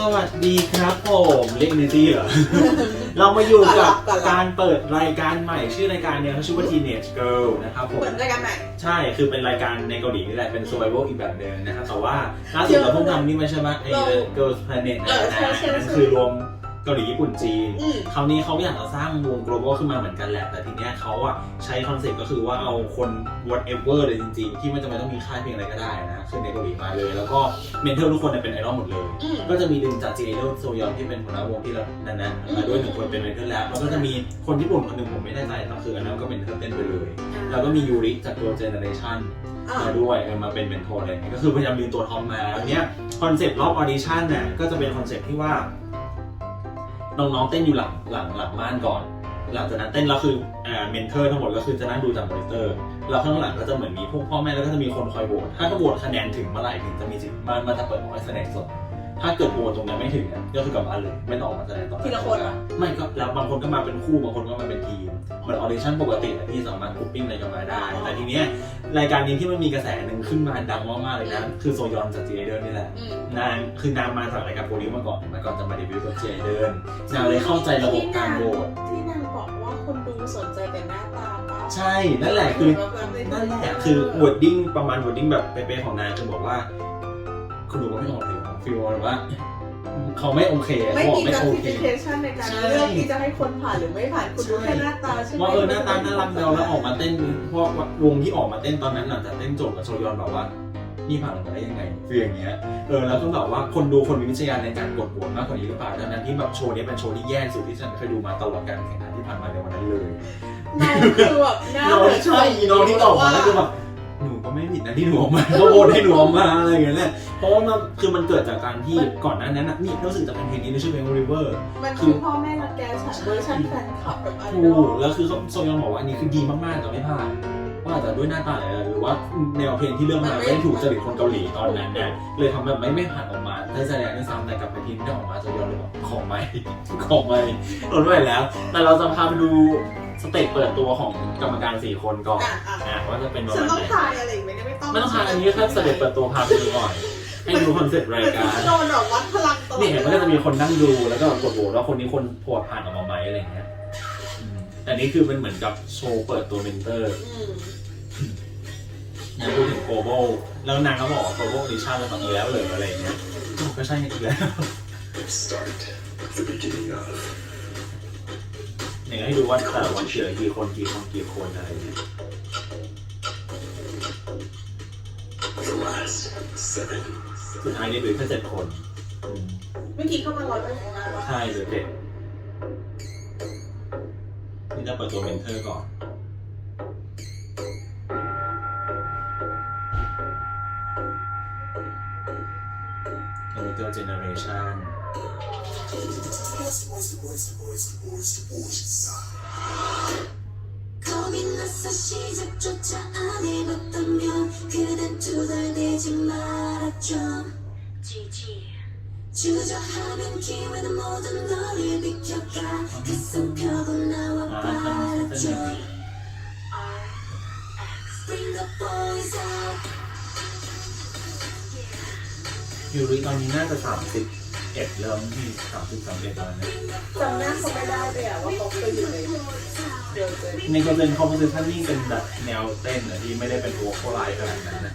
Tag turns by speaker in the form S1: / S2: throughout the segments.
S1: สวัสดีครับผมเรียกเนตี้เหรอ เรามาอยู่กับ
S2: ก่อนละ
S1: การเปิดรายการใหม่ชื่อรายการเนี่ยเขาชื่อว่า Teenage Girl นะครับผม
S2: เหมือนรายการไหน
S1: ใช่ คือเป็นรายการในเกาหลีนี่แหละ เป็น survival อีกแบบหนึงนะครับ แต่ว่าล่าสุดเราเพิ่งทำนี่มาใช่ไหมไอ้
S2: เรา
S1: Girls Planet
S2: เออใช่ใช่
S1: นั่น
S2: ใช่
S1: คือรวม เกาหลีญี่ปุ่นจีน
S2: อืม
S1: คราวนี้เขาอยากจะสร้างวง global ขึ้นมาเหมือนกันแหละ แต่ทีเนี้ยเขาอะใช้คอนเซ็ปต์ก็คือว่าเอาคน whatever เลยจริงๆ ที่ไม่จำเป็นต้องมีค่ายเพลงอะไรก็ได้นะคือในเกาหลีมาเลย แล้วก็เมนเทอร์ทุกคนเนี่ยเป็นไอดอลหมดเลย
S2: อืม
S1: ก็จะมีดึงจากจีเอโดโซยอนที่เป็นหัวหน้าวงที่เรานั่นนะมาด้วยหนึ่งคนเป็นเมนเทอร์แล้วแล้วก็จะมีคนญี่ปุ่นคนหนึ่งผมไม่แน่ใจแต่คืออันนั้นก็เป็นเทอร์เต้นไปเลย แล้วก็มียูริจากตัวเจเนเรชัน
S2: อ่า
S1: มาด้วยเออมาเป็นเมนโทร์อะไรอย่างเงี้ยก็คือพยายามดึงตัวทอมมาแล้วเนี้ยคอนเซปต์รอบออดิชั่นเนี่ยก็จะเป็นคอนเซปต์ที่ว่า น้องๆเต้นอยู่หลังหลังหลังม่านก่อน หลังจากนั้นเต้นเราคืออ่าเมนเทอร์ทั้งหมดก็คือจะนั่งดูจากมอนิเตอร์เราข้างหลังก็จะเหมือนมีพวกพ่อแม่แล้วก็จะมีคนคอยโหวตถ้าโหวตคะแนนถึงเมื่อไหร่ถึงจะมีสิทธิ์มันมันจะเปิดออกให้แสดงสด ถ้าเกิดโหวตตรงนั้นไม่ถึงเนี่ยก็คือกลับบ้านเลยไม่ต้องออกมาแสดงต่อ
S2: ทีละคนเหรอ
S1: ไม่ก็แล้วบางคนก็มาเป็นคู่บางคนก็มาเป็นทีมเหมือนออเดชั่นปกติแหละที่สามารถกรุ๊ปปิ้งอะไรกันมาได้ แต่ทีเนี้ยรายการนี้ที่มันมีกระแสหนึ่งขึ้นมาดังมากๆเลยนะคือโซยอนจากจีไอเดินนี่แหละ
S2: อืม
S1: นางคือนางมาจากรายการโปรดิวมาก่อนมาก่อนจะมาเดบิวต์กับจีไอเดินนางเลยเข้าใจระบบการโหวต
S2: ที่นางบอกว่าคนดูสนใจแต่หน้าตาปะ
S1: ใช่นั่นแหละคือ
S2: แบบแบบ
S1: นั่นแหละคือวอร์ดดิ้งประมาณวอร์ดดิ้งแบบเป๊ะๆของนางคือบอกว่า คุณดูก็ไม่ออกเลยฟีลว่า เขาไม่โอเค
S2: ไม่
S1: เขาบอก
S2: มี
S1: ไม่โอเค
S2: justification ในการ
S1: ใช่
S2: เลือกที่จะให้คนผ่านหรือไม่ผ่านคุณดูแค่หน้าตาใช่ไหม
S1: ว่าเออหน้าตาน่ารักแล้วแล้วออกมาเต้นเพราะว่าวงที่ออกมาเต้นตอนนั้นหลังจากเต้นจบกับโชยอนแบบว่า นี่ผ่านออกมาได้ยังไงคืออย่างเงี้ยเออแล้วก็แบบว่าคนดูคนมีวิจารณในการกดโหวตมากกว่านี้หรือเปล่าดังนั้นที่แบบโชว์นี้เป็นโชว์ที่แย่สุดที่ฉันเคยดูมาตลอดการแข่งขันที่ผ่านมาในวันนั้นเลย
S2: น้องคือแบบหน้า
S1: น้อง
S2: เหมือน
S1: ใช่น้องที่ออกมาแล้วคือแบบ หนูก็ไม่ผิดนะที่หนูออกมาก็โหวตให้หนูออกมาอะไรอย่างเงี้ยแหละเพราะว่ามันคือมันเกิดจากการที่ก่อนหน้านั้นน่ะนี่รู้สึกจะเป็นเพลงนี้ที่ชื่อเพลง River
S2: มันคือพ่อแม่รักแกฉันเวอร์ชันแฟนคลับแบบไอ
S1: ถู
S2: ดอล
S1: กแล้วคือเขาโซยอนบอกว่าอันนี้คือดีมากๆแต่ไม่ผ่านว่าอาจจะด้วยหน้าตาอะไรหรือว่าแนวเพลงที่เลือกมาไม่ได้ถูกจริตคนเกาหลีตอนนั้นเนี่ยเลยทำแบบไม่ไม่ผ่านออกมาได้แสดงด้วยซ้ำแต่กลับไปทีมที่ออกมาโซยอนเลยบอกของไม่ ของไม่ทนไม่ไหวแล้ว แต่เราจะพาไปดู สเตจเปิดตัวของกรรมการสี่คนก่อน
S2: อะอะ
S1: นะว่าจะเป็นประ
S2: ฉัน
S1: มาณ
S2: ต้อง
S1: ไหน
S2: ทายอะไรอีกไหมเนี่ยไม่ต้อง
S1: ไม่ต้องทานอันนี้แค่สเตจเปิดตัวพาไปดูก่อนให้ดูคอนเซ็ปต์รายการ
S2: โดนแบบวัดพลังตลอด
S1: นี่เห็นมันก็จะมีคนนั่งดูแล้วก็กดโหวตว่าคนนี้คนโหวตผ่านออกมาไหมอะไรอย่างเงี้ยอืมแต่นี่คือเป็นเหมือนกับโชว์เปิดตัวเมนเตอร์
S2: อืม
S1: นางพูดถึง global แล้วนางก็บอกว่า global edition มันต้องอีกแล้วเลยอะไรอย่างเงี้ยก็ใช่อีกแล้ว
S3: Start the beginning of
S1: เนี่ยให้ดูว่าแต่ละวันเฉยกี่คนกี่คนกี่คนอะไรอย่างเงี้ย
S3: the last seven.
S1: สุดท้ายนี่เหลือแค่เจ็ดคนอืม
S2: เมื่อกี้เข้ามาร้อยเปอร์เซ็นต์แล้ว
S1: ใช่เหลือเจ็ดนี่จะเปิดตัวเมนเทอร์ก่อนตัวนี้ตัวเจเนอเรชัน
S4: 겁이 나서 시작조차 안 해봤다면 그댄 투덜대지 말았죠 주저하면 기회는 모두 너를 비켜가 그손 펴고 나와
S1: 아,
S4: 말았죠
S1: 참,
S4: Bring the boys out
S1: ยูริตอนนี้น่าจะสามสิบ เอ็ดแล้วที่สามสิบสามเอ็ดแล้วนะ
S2: จำหน้าเขาไม่ได้เลยอะว่าเขาเคยอยู่ในเดียวเจน
S1: ในก็เป็นคอมโพสิชันนิ่งเป็นแบบแนวเต้นอะที่ไม่ได้เป็นวอลโคไลขนาดนั้นนะ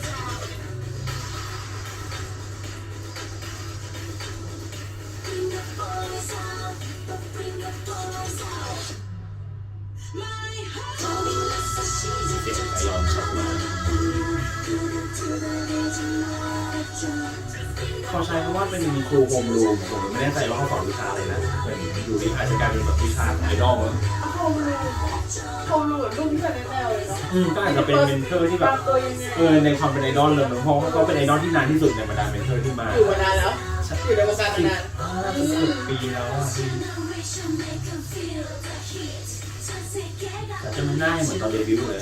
S1: เขาใช้คำว่าเป็นครูโฮมรูมผมไม่แน่ใจว่าเขาสอนวิชาอะไรนะเป็นดูดิอาจจะกลายเป็นแบบวิชาไอดอลมั้ง
S2: โฮมรูมโฮมรูมแบบรุ่นที่เป็แนวเลยเนาะ
S1: อืมก็อาจจะเป็นเมนเทอร์ที่แบบเออในความเป็นไอดอลเลยเพราะเขาเป็นไอดอลที่นานที่สุดในบรรดาเมนเทอร์ที่มา
S2: อยู่มานานแล้วอยู่ในวงการมานาน
S1: สิบปีแล้วแต่จะไม่นน่าเหมือนตอนเดบิวต์เลย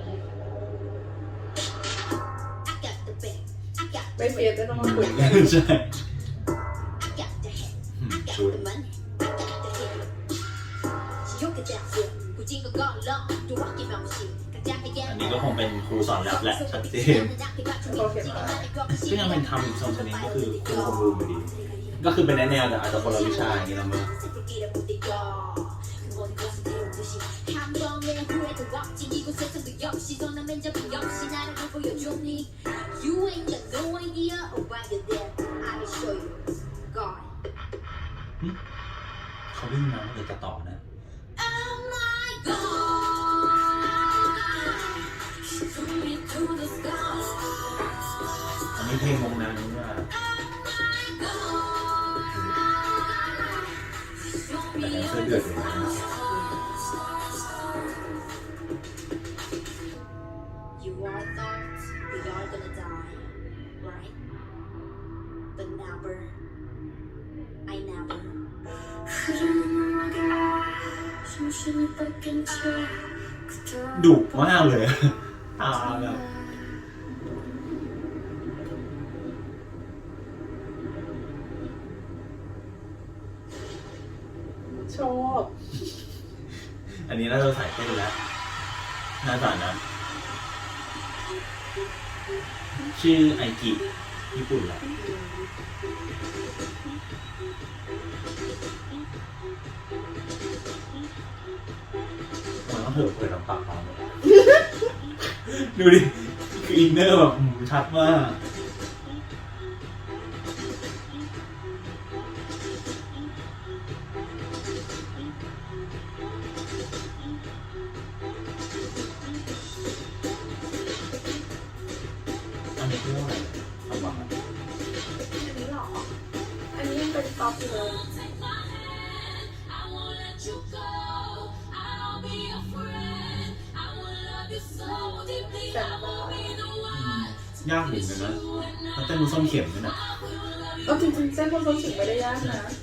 S2: ไม่เฟียสจะต้องมาคุยกัน
S1: ใช่
S4: I got the head
S1: อืม
S4: I got
S1: ชุด
S4: the money I got the head 지옥의 대학교 굳은 거 걸러 또 아끼 명시 각자에게
S1: อันนี้ก็คงเป็นครูสอนแรปแหละชัดเจน ซึ่งยังเป็นทำอีกสองชนิดก็คือครูคอมรูมอยู่ดี ก็คือเป็นแนวๆแต่อาจจะคนละวิชาอย่างนี้นะมึง
S4: 한 번의 후회도 없지 이곳에서도 역시 선한 면접은 역시 나를 보여줬니 You ain't got no idea of why you're there I'll show you God
S1: เขาวิ่งมาเดี๋ยวจะต่อนะ
S4: Oh my God Pull me to the sky
S1: อันนี้เพลงวงนั้นว่าแต่แดนเซอร์เดือดอยู่นะ
S4: You
S1: ดุมากเลยตาแบบ
S2: ชอบ
S1: อันนี้น่าจะใส่เต้นแล้วน่าจะนะชื่อไอกิญี่ปุ่นแหละ เถอะเปิดลำปากฟังเลยดูดิคืออินเนอร์แบบชัดมาก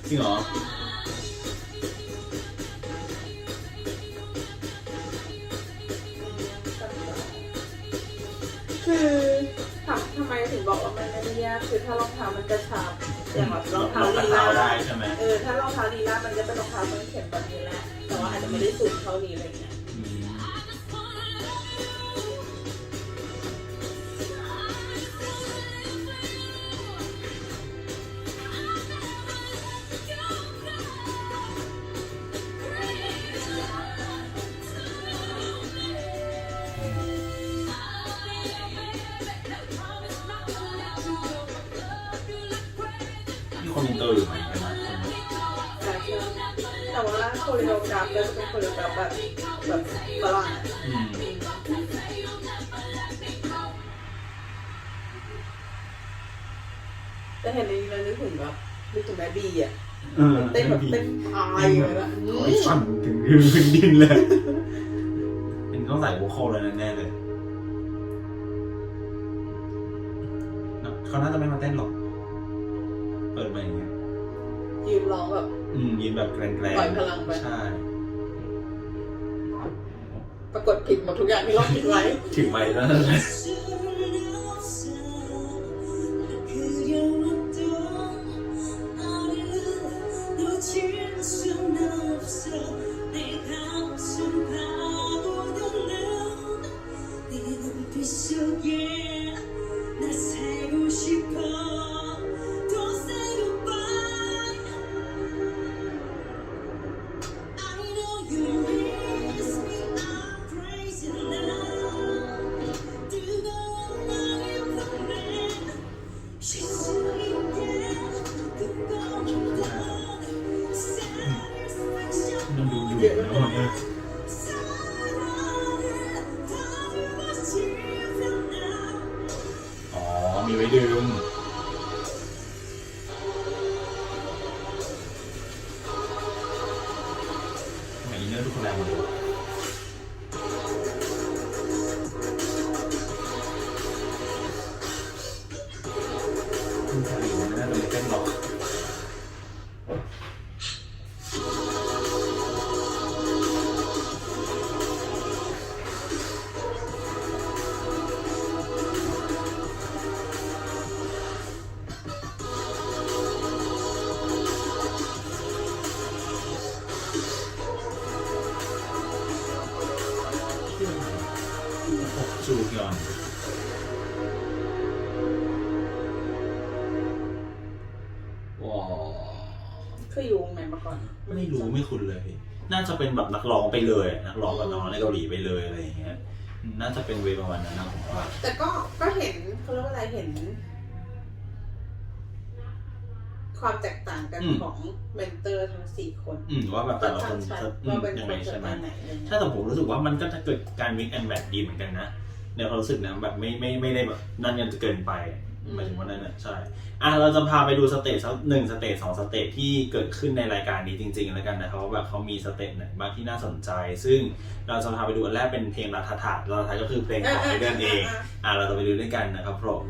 S2: จริงเห
S1: รอ
S2: คือถามทำไมถึงบอกว่ามันไม่ได้ยากคือถ้ารองเท้ามันกระชับอย่างแบบรองเท้า
S1: เรา
S2: ลี
S1: เท้า
S2: ลา
S1: ได้ใช่ไหม
S2: เออถ้ารองเท้าลีลามันจะเป็นรองเท้าส้นเข็มแบบนี้แหละแต่ว่าอาจจะไม่ได้สูงเท่านี้อะไรเงี้ย
S1: คนอินเตอร์อยู่ไหมใช่ไหมคนนี้
S2: แต่คือแต่ว่าโคเรียกราฟก็จะเป็นโคเรียกราฟแบบแบบฝรั่งอะ
S1: อืม
S2: แต่เห็นในนี้แล้วนึกถึงแบบนึกถึงแม่บีอะ
S1: เออ
S2: เต้นแบบเต้นอายเลยนะ
S1: โอ้ยสั่นถึงพื้นดินเลยอันนี้ต้องใส่โวคอลเลยแน่ๆเลยนะเขาน่าจะไม่มาเต้นหรอก เปิดมาอย่างเงี้ย
S2: ยืนร้องแบบ
S1: อืมยืนแบบแกรนๆ
S2: ปล่อยพลังไป
S1: ใช่
S2: ปรากฏผิดหมดทุกอย่างที่เราคิดไว้
S1: ถึงไปแล้ว
S2: ยอ
S1: ยู่ว
S2: งไหนมาก่อน
S1: ไม่รู้ไม่คุ้นเลย น่าจะเป็นแบบนักร้องไปเลยอะนักร้องแบบนักร้องในเกาหลีไปเลยอะไรอย่างเงี้ย น่าจะเป็นเวย์ประมาณนั้นนะผมว่า
S2: แต่ก็ก็เห็นเขาเรียกว่าอะไรเห็น ความแตกต่างกัน
S1: อืม
S2: ของเมนเตอร์ทั้งสี่คน
S1: อืมว่าแบบแต่ละคน
S2: ชัด
S1: จะ
S2: ๆ
S1: อื
S2: ว่ามเป็น
S1: ยัง
S2: ค
S1: ไง
S2: นส
S1: ใช่ไห
S2: ไต
S1: ม
S2: ล์ไหนอะไรเงี้ย
S1: ถ้าแต่ผมรู้สึกว่ามันก็จะเกิดการมิกแอนแมทดีเหมือนกันนะในความรู้สึกนะแบบไม่ไม่ไม่ได้แบบนั่นกันจะเกินไป หมายถึงว่านั่นน่ะใช่ อะเราจะพาไปดูสเตจสักหนึ่งสเตจสองสเตจที่เกิดขึ้นในรายการนี้จริง ๆ แล้วกันนะครับว่าแบบเขามีสเตจไหนบ้างที่น่าสนใจ ซึ่งเราจะพาไปดูอันแรกเป็นเพลงรัฐถารัฐถาก็คือเพลงของไอเดนเอง อะเราจะไปดูด้วยกันนะครับผม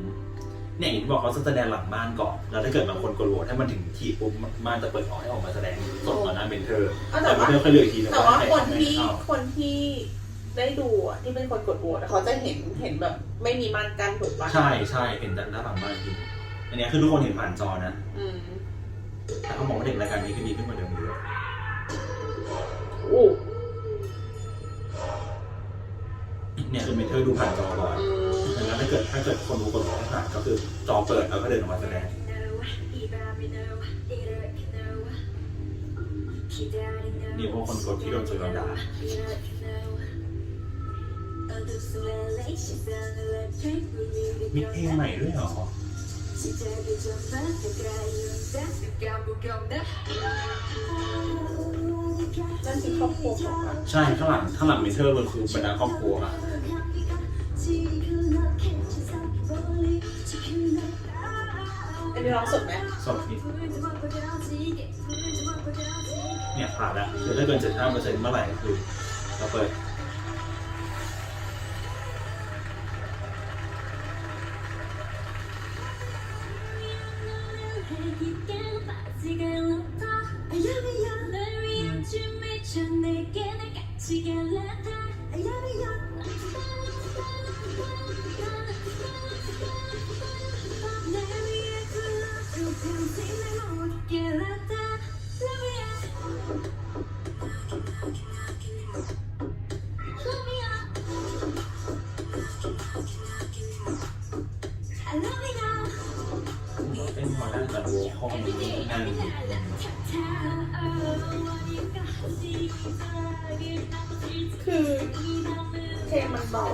S1: เนี่ยอย่างที่บอกเขาจะแสดงหลังบ้านก่อน แล้วถ้าเกิดบางคนกดโหวตให้มันถึงทีปุ๊บม่านจะเปิดออกให้ออกมาแสดงสดต่อหน้าเมนเทอร์
S2: เอา
S1: แต่
S2: แต่
S1: ไม่
S2: ว่า
S1: ได้ค่อยเลือกอีกทีนะ
S2: แต่
S1: ว่า
S2: ว่า
S1: ใคร
S2: คน
S1: เข้าไม่
S2: ที่
S1: เข้า
S2: คนที่ ได้ดูอะที่เป็นคนกดโหวตอะเขาจะเห็นเห็นแบบไม่มีม่านกั้นถูกปะ
S1: ใช่ใช่เห็นจากหน้าหลังบ้านจริงอันเนี้ยคือทุกคนเห็นผ่านจอนะ
S2: อืม
S1: แต่เขาบอกว่าเด็กรายการนี้คือดีขึ้นกว่าเดิมเยอะ
S2: โอ้
S1: เนี่ยคือเมนเทอร์ดูผ่านจอก่อน
S2: อืม
S1: ดังนั้นถ้าเกิดถ้าเกิดคนดูกดร้องผ่านก็คือจอเปิดแล้วก็เดินออกมาแสดง นี่พวกคนกดที่โดนจุลด่า มีเพลงใหม่ด้วยเหรอ
S2: นั่นคือครอบครัวของมัน
S1: ใช่ข้างหลังข้างหลังเมนเทอร์มันคือบรรดาครอบครัวอะ
S2: อันนี้ร้องสดไหม
S1: สดนิดเนี่ยผ่านแล้วคือถ้าเกิน75เปอร์เซ็นต์เมื่อไหร่ก็คือเราเปิด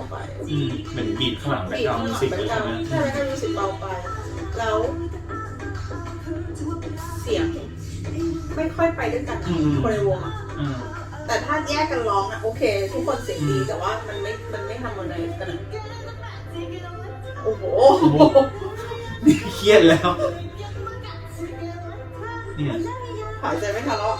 S1: ไป อืมเหมือนบีทข้างหลังแบ็ค
S2: บี
S1: กราวด์มิวสิก
S2: เป็
S1: เล
S2: น
S1: ย
S2: กา
S1: ใช่
S2: ร
S1: ไหม
S2: ใช่แล้วก็รู้สึกเบาไป แล้วเสียงไม่ค่อยไปด้วยกันนะคนในวงอะ
S1: อืม
S2: แต่ถ้าแยกกันร้องอะโอเค ทุกคนเสียงดีแต่ว่ามันไม่ มันไม่ทำอะไรกันอะโอ้โห
S1: นี่เครียดแล้ว เนี่ย
S2: หายใจไม่ทันแล้วอะ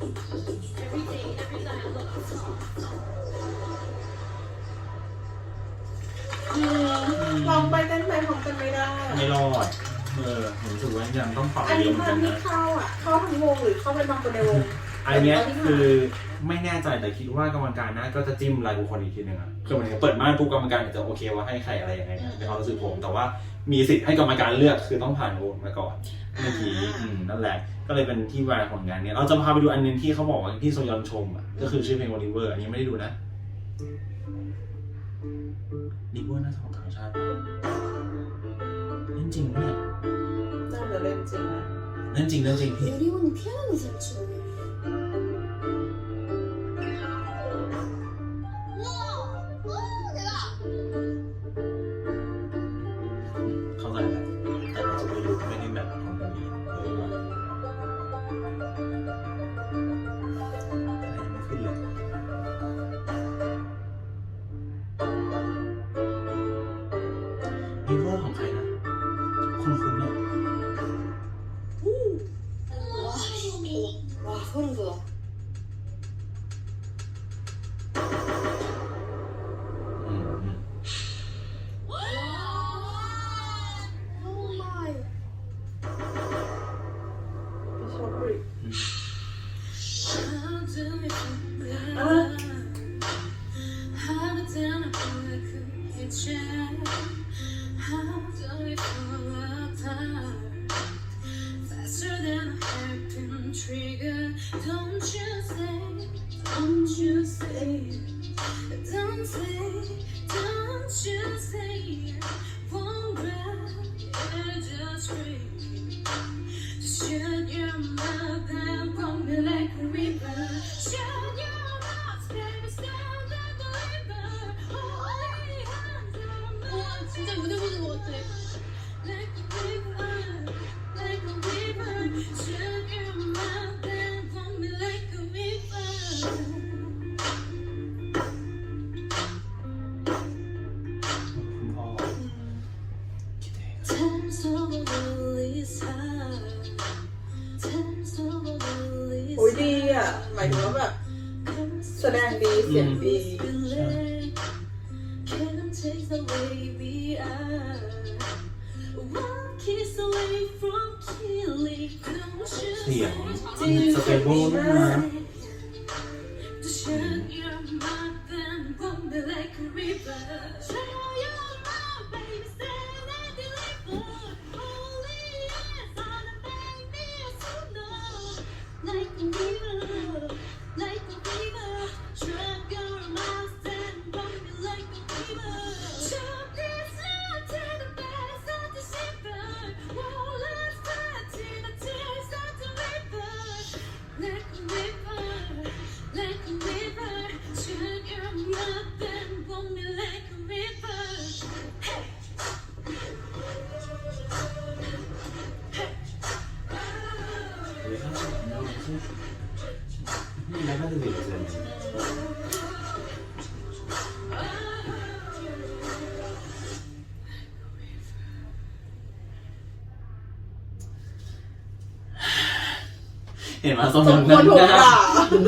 S2: ไม่ได้
S1: ไม่รอด เออผมรู้สึกว่ายังต้องปรับ
S2: อัน
S1: เย
S2: นี้
S1: อะเหมือน
S2: มั
S1: กันน
S2: ไม่
S1: นะ
S2: เข้าอะ เข้าทั้งวงหรือเข้าเป็นบางคนในวง
S1: อันเนี้ยคือไม่แน่ใจแต่คิดว่ากรรมการน่าก็จะจิ้มรายบุคคลอีกทีหนึ่งอะคือมันเปิดม่านปุ๊บกรรมการอาจจะโอเคว่าให้ใครอะไรยังไงนะในความรู้สึกผมแต่ว่ามีสิทธิ์ให้กรรมการเลือกคือต้องผ่านโหวตมาก่อนเมื่อกี้อืมนั่นแหละ ก็ก็เลยเป็นที่มาของงานเนี้ยเราจะพาไปดูอันหนึงที่เขาบอกว่าที่โซยอนชมอะก็คือชื่อเพลง Oliver อันนี้ไม่ได้ดูนะลิเวอร์น่าจะของต่างชาติปะเล่น จริงปะเนี่ย
S2: น่าจะเล่นจริงนะ
S1: เล่นจริงเล่นจริงพี่
S4: 요리원은 피아노 잘 치네 Trigger Don't you say, don't you say Don't say, don't you say
S1: ด เห็นไหมสม
S2: ส
S1: ม
S2: ม
S1: ติ
S2: ควรถูก
S1: นั่งหน้า
S2: ด่า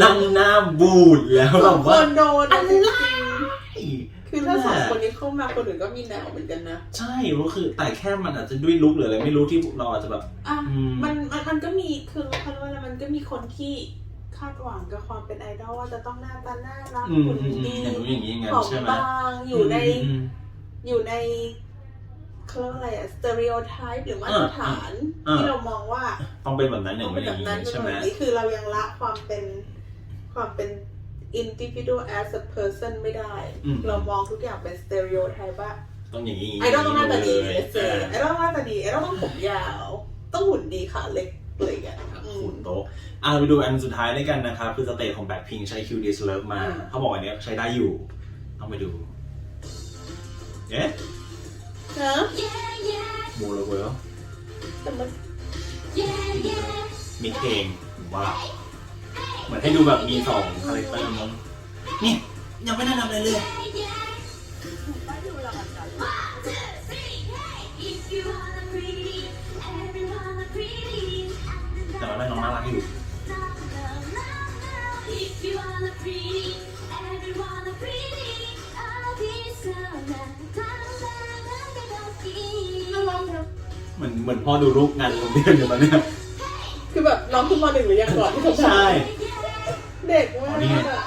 S1: นั่งหน้าบูดแล้ว
S2: ส
S1: แบ
S2: อง
S1: บ
S2: ค
S1: ว่า
S2: นโดน
S1: อะไร
S2: จริงๆคือถ้าสองคนนี้เข้ามาคนอื่นก็มีแนวเหมือนกันนะ
S1: ใช่ก็คือแต่แค่มันอาจจะด้วยลุกหรืออะไรไม่รู้ที่เราอาจจะแบบ
S2: อะ
S1: อืม
S2: มันมันมันก็มีคือเขาเรียกว่าอะไรมันก็มีคนที่คาดหวังกับความเป็นไอดอลว่าจะต้องหน้าตาน่ารัก
S1: อืม
S2: หุ่น
S1: อืมอืม
S2: ดี
S1: อย่างนู้นอย่างนี้อย่างนั้น
S2: ผอม
S1: ใช่ไหม
S2: บางอยู่ใน
S1: อืม
S2: อยู่ใน เขาเรียกว่าอะไรอะสเตอริโอไทป์หรือมาตรฐาน
S1: อ่า
S2: ที่เรามองว่า
S1: ต้องเป็นแบบนั้นอย่า
S2: ต้องง
S1: นี้
S2: เป็น
S1: อ
S2: แบ
S1: ย่าง
S2: บ
S1: นี้
S2: นั้นเป็น
S1: ใช่ไห
S2: แบ
S1: ม
S2: บนี้คือเรายังละความเป็นความเป็น individual as a person ไม่ได้
S1: อืม
S2: เรามองทุกอย่างเป็น stereotype ว่า
S1: ต้องอย่างนี้
S2: ไอดอลต้องหน้าตาดี
S1: เลย
S2: เออไอดอลต้องหน้าตาดีไอดอลต้องผมยาว ต้องหุ่นดีขาเล็กอะไรอย่างเงี้ยอืม
S1: หุ่นโต๊ะอะเราไปดูอันสุดท้ายด้วยกันนะครับ คือสเตจของแบ็คพิงใช้ Q D s Love มา
S2: อืม
S1: เขาบอกอันเนี้ยใช้ได้อยู่ ต้องไปดู เอ๊ะ
S2: นะ
S4: Yeah, yeah,
S1: โมโลเวล
S2: แต่มัน
S4: yeah, yeah.
S1: มีเพลงผมว่า เหมือนให้ดูแบบมีสองคาแรคเตอร์มั้งนี่ยังไม่ได้ทำอะไรเลย แต่ว่าแม่น้องน่ารักอยู่
S2: น่า
S1: เหมือนเหมือนพ่อดูรูปงานโรงเรียนอยู่ตอนเนี้ย
S2: คือแบบน้องขึ้นมาหนึ่งหรือยังก่อนที่เขา
S1: ใช่
S2: เด็กมาก
S1: อ๋อนี่ไง
S2: อะ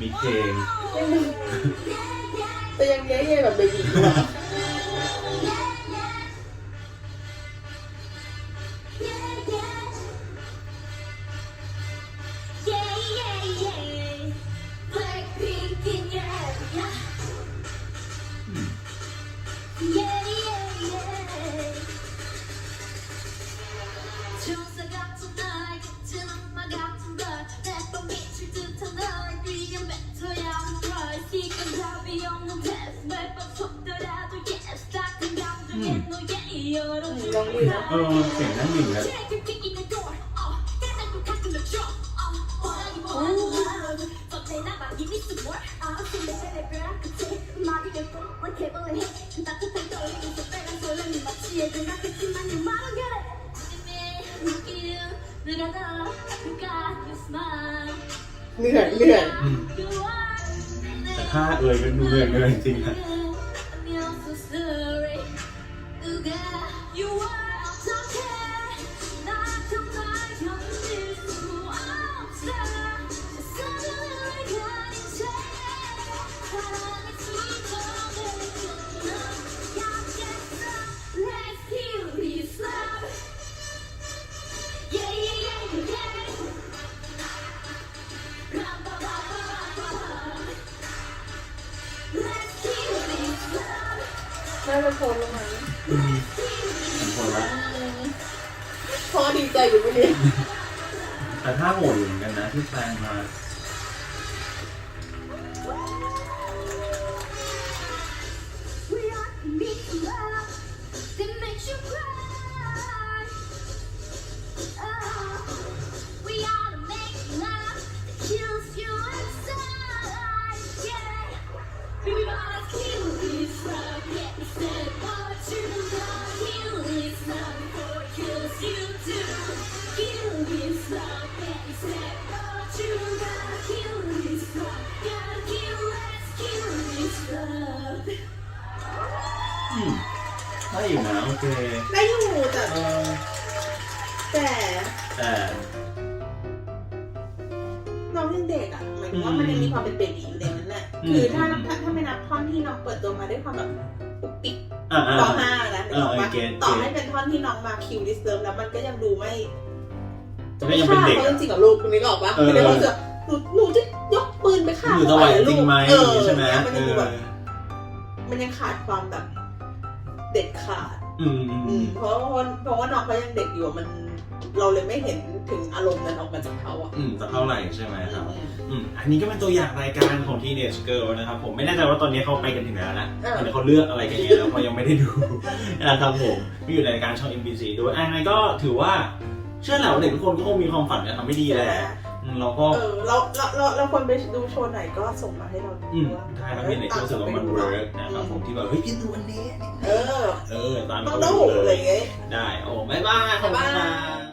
S1: มีเพลง
S2: แต่ยังเย้ๆแบบเบบีอยู่อะ องดูนะ
S4: เออเสียงนั่งดิ่งเลย
S2: เหนื่อยเหนื่อย
S4: แต่ถ้าเอ่ยก็ดูเหนื่อยเลยจริงๆนะ หดอยู่เหมือนกันนะที่แปลงมา
S2: อกปะ
S4: เออเก็ต
S2: ต่อ
S4: เก็ต
S2: ให้เป็นท่อนที่น้องมาคิวดิสเติร์แล้วมันก็ยังดูไม่
S4: จะไม่ยังเป็นเด็ก
S2: เขา
S4: อะ
S2: จริงๆกับลูกนึกออกปะ
S4: เออ
S2: คือในความรู้สึกหนูหนูจะยกปืนไปฆ่า
S4: อยู่ตะไหวจริงไหม
S2: เออ
S4: ใช่ไหม
S2: มัน
S4: เอ
S2: ยังดู
S4: อ
S2: แบบมันยังขาดความแบบ เด็ดขาด
S4: อืมอืม
S2: อื
S4: อื
S2: ม
S4: ม
S2: เพราะว่าเพราะว่าน้องเขายังเด็กอยู่อะมันเราเลยไม่เห็น ถึงอารมณ์นั้นออกมาจากเขาอะ
S4: อืมจะเท่าไหร่ใช่ไหมครับ
S2: อืม
S4: อืมอันนี้ก็เป็นตัวอย่างรายการของ Teenage Girl นะครับ ผมไม่แน่ใจว่าตอนนี้เขาไปกันถึงไหนแล้วนะ
S2: เออ
S4: ตอนนี้เขาเลือกอะไรกันเยอะแล้วเพราะยังไม่ได้ดูนะครับผมที่อยู่ในรายการช่อง MBC ด้วยอันนี้นก็ถือว่าเชื่อแหละว่าเด็กทุกคนก็คงมีความฝันจะทำไม่ดีแหละอืมเราก็
S2: เออเราเราเราเราควรไปดูโชว์ไหนก็ส่งมาให้เราดู
S4: อืม
S2: ว่า
S4: ถ้าเรามีไหนที่รู้สึกว่ามันเวิร์กนะครับผมที่แบบเฮ้ยกินดูวันนี้
S2: เออ
S4: เออตาม
S2: ต้อง
S4: เขา
S2: ดู
S4: ดู
S2: อะไร
S4: เลย
S2: อย่างเงี้ย
S4: ได้โอ้บ๊ายบายขอบคุณ
S2: บ๊ายบาย
S4: ครับ